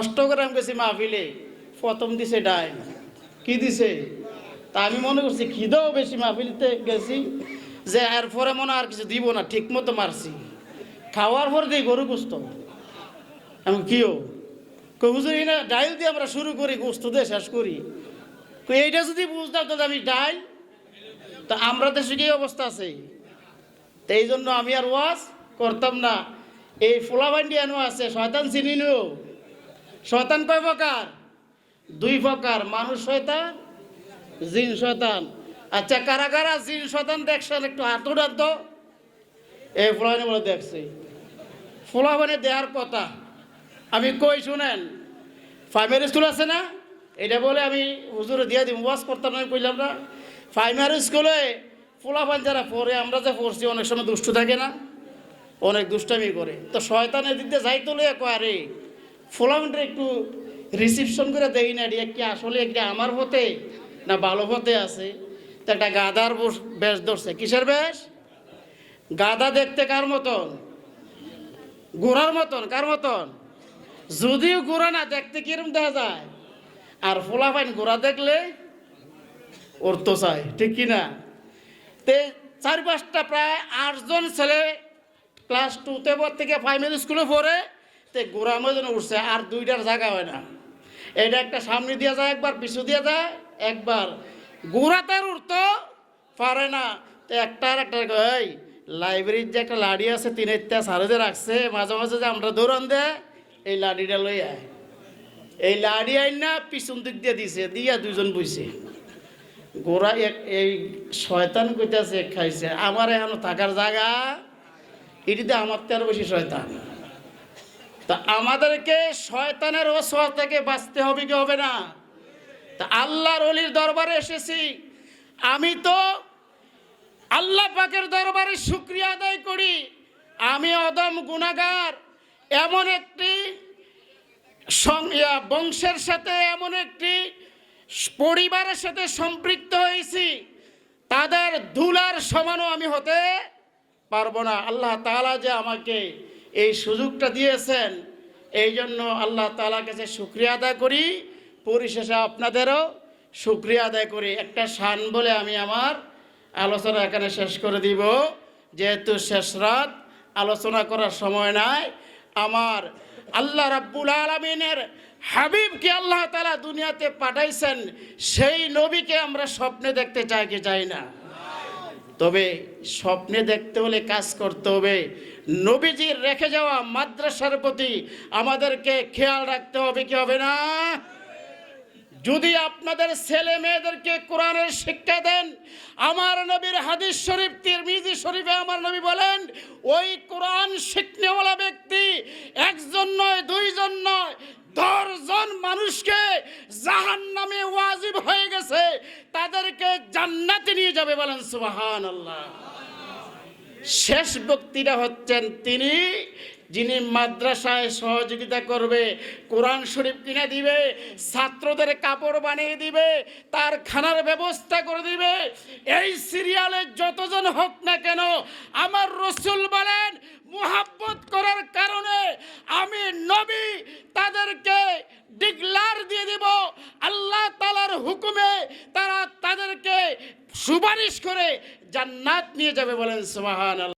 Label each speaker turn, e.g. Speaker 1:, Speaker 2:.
Speaker 1: অষ্টগ্রাম গেছি মাহফিলে, প্রথম দিছে ডাইন। কি দিছে? তা আমি মনে করছি খিদেও বেশি মাহফিলতে গেছি, যে এরপরে মনে আর কিছু দিব না ঠিক মতো মারছি। খাওয়ার পর দিই গরু গুস্ত। আমি কিও হুজুর না ডাইল দিয়ে আমরা শুরু করি, গোস্ত দিয়ে শেষ করি। এইটা যদি বুঝতাম তো আমি ডাইল। তা আমরা দেশে কি অবস্থা আছে। তো এই জন্য আমি আর ওয়াজ করতাম না। এই ফুলাবান্ডি এনো আছে, শয়তান চিনি নিও। শয়তান কয় প্রকার? দুই প্রকার, মানুষ শয়তান, জিন শয়তান। আচ্ছা কারা কারা জিন শয়তান দেখছেন? একটু হাত উঠান তো। এই ফুলাবানি বলে দেখছি। ফুলাবানি দেওয়ার কথা। আমি কই, শুনেন? প্রাইমারি স্কুল আছে না? এটা বলে আমি হুজুরে দিয়ে দিব ওয়াজ করতাম না, আমি কইলাম না। প্রাইমারি স্কুলে ফুলাফান যারা পড়ে, আমরা যে পড়ছি, অনেক সময় দুষ্টু থাকে না। অনেক দুষ্টামি করে। তো শয়তানের দিক দিয়ে যাইতে লইয়া কয়, আরে ফুলাফানটা একটু রিসিপশন করে দেই না এটা কি আসলে একটা আমার হতে না ভালো হতে আছে? তো একটা গাদার বেশ ধরছে। কিসের বেশ? গাদা দেখতে কার মতন? গোড়ার মতন, কার মতন? যদিও গোড়া না, দেখতে কিরম দেখা যায়? আর ফোলাফাইন গোড়া দেখলে ওর তো চাই, ঠিক কি না? তে চার পাঁচটা প্রায় আটজন ছেলে ক্লাস টুতে পর থেকে প্রাইমারি স্কুলে পড়ে। তে গোড়া মজন উঠছে, আর দুইটার জায়গা হয় না। এটা একটা সামনে দিয়ে যায়, একবার পিছু দিয়ে যায়, একবার গোড়া তার উঠতো, পারে না। তো একটা আর একটা এই, লাইব্রেরির যে একটা লাড়ি আছে তিন ইত্যা সারদে রাখছে, মাঝে মাঝে যে আমরা দৌড়ান দে, এই লাড়িটা লই আয়। এই লাড়ি আইন না পিছন দিক দিয়ে দিছে, দিয়া দুজন বইছে। গোড়া এক, এই শয়তান কইতাছে, খাইছে, আমার এখনও থাকার জায়গা, এটিতে আমার তো আরও বেশি শয়তান। তা আমাদেরকে শয়তানের ওসওয়া থেকে বাঁচতে হবে কি হবে না? তা আল্লাহর অলির দরবারে এসেছি। আমি তো আল্লাহ পাকের দরবারে শুক্রিয়া আদায় করি। আমি অদম গুণাগার এমন একটি বংশের সাথে এমন একটি পরিবারের সাথে সম্পৃক্ত হয়েছি। তাদের ধুলার সমানও আমি হতে পারব না। আল্লাহ তাআলা যে আমাকে এই সুযোগটা দিয়েছেন। এই জন্য আল্লাহ তাআলার কাছে শুক্রিয়া আদায় করি। পরিশেষে আপনাদেরও শুক্রিয়া আদায় করি। একটা শান বলে আমি আমার আলোচনা এখানে শেষ করে দিব। যেহেতু শেষ রাত, আলোচনা করার সময় নাই। আমার আল্লাহ রাব্বুল আলমিনের হাবিবকে আল্লাহ তালা দুনিয়াতে পাঠাইছেন, সেই নবীকে আমরা স্বপ্নে দেখতে চাই কি চাই না? তবে স্বপ্নে দেখতে হলে কাজ করতে হবে। নবীজির রেখে যাওয়া মাদ্রাসার প্রতি আমাদেরকে খেয়াল রাখতে হবে কি হবে না? যদি আপনাদের ছেলে মেয়েদেরকে কোরআনের শিক্ষা দেন, আমার নবীর হাদিস শরীফ, তিরমিজি শরীফে আমার নবী বলেন, ওই কোরআন শিখনেওয়ালা ব্যক্তি একজন নয়, দুইজন নয়, দশজন মানুষকে জাহান নামে তাদেরকে জান্নাতে নিয়ে যাবে বলেন সুবাহান আল্লাহ শেষ ব্যক্তিটা হচ্ছেন তিনি, যিনি মাদ্রাসায় সহযোগিতা করবে, কোরআন শরীফ কিনে দিবে, ছাত্রদের কাপড় বানিয়ে দিবে তার খানার ব্যবস্থা করে দিবে। এই সিরিয়ালে যতজন হোক না কেন, আমার রসুল বলেন, মুহাব্বত করার কারণে আমি নবী তাদেরকে ডিগলার দিয়ে দিব, আল্লাহ তালার হুকুমে তারা সুপারিশ করে জান্নাত নিয়ে যাবে বলেন সুবহানাল্লাহ।